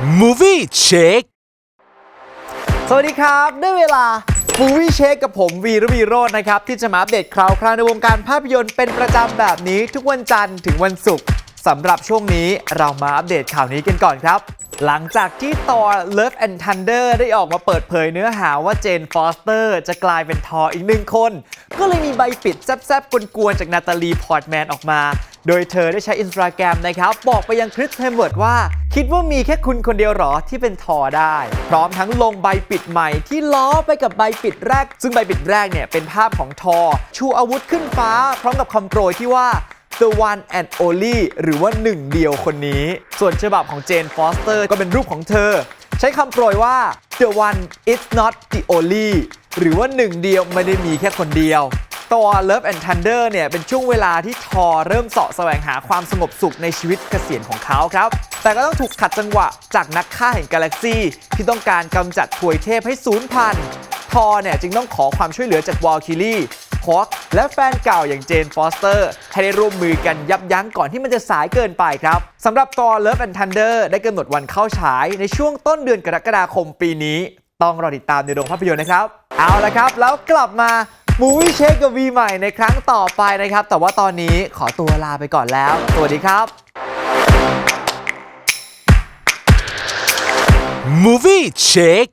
Movie Check สวัสดีครับ ได้เวลา Movie Check กับผมวีรวีโรจน์นะครับ ที่จะมาอัปเดตข่าวคราวในวงการภาพยนตร์เป็นประจำแบบนี้ทุกวันจันทร์ถึงวันศุกร์สำหรับช่วงนี้เรามาอัปเดตข่าวนี้กันก่อนครับ หลังจากที่ตอ Love and Thunder ได้ออกมาเปิดเผยเนื้อหาว่าเจนฟอสเตอร์จะกลายเป็นทออีกหนึ่งคน ก็เลยมีใบปิดแซบๆกวนๆจากนาตาลีพอร์ตแมนออกมา โดยเธอได้ใช้อินสตาแกรมนะครับบอกไปยังคริสเฮมเวิร์ดว่า คิดว่ามีแค่คุณคนเดียวหรอที่เป็นทอได้ พร้อมทั้งลงใบปิดใหม่ที่ล้อไปกับใบปิดแรก ซึ่งใบปิดแรกเนี่ยเป็นภาพของทอ ชูอาวุธขึ้นฟ้า พร้อมกับคำโปรยที่ว่า The one and only หรือว่าหนึ่งเดียวคนนี้ ส่วนฉบับของเจนฟอสเตอร์ก็เป็นรูปของเธอ ใช้คำโปรยว่า The one is not the only หรือว่าหนึ่งเดียวไม่ได้มีแค่คนเดียวตัว Love and Thunder เนี่ยเป็นช่วงเวลาที่ทอเริ่มเสาะแสวงหาความสงบสุขในชีวิตเกษียณของเขาครับ แต่ก็ต้องถูกขัดจังหวะจากนักฆ่าแห่งกาแล็กซี่ ที่ต้องการกำจัดถวยเทพให้สูญพันธุ์ทอเนี่ยจึงต้องขอความช่วยเหลือจากวอลคิลี่ฮอคและแฟนเก่าอย่างเจนฟอสเตอร์ ให้ได้ร่วมมือกันยับยั้งก่อนที่มันจะสายเกินไปครับสำหรับตอ Love and Thunder ได้กำหนดวันเข้าฉายในช่วงต้นเดือนกรกฎาคมปีนี้ ต้องรอติดตามในโรงภาพยนตร์นะครับ เอาละครับ แล้วกลับมามูวี่เชคกับวีใหม่ในครั้งต่อไปนะครับ แต่ว่าตอนนี้ขอตัวลาไปก่อนแล้ว สวัสดีครับ Movie Chick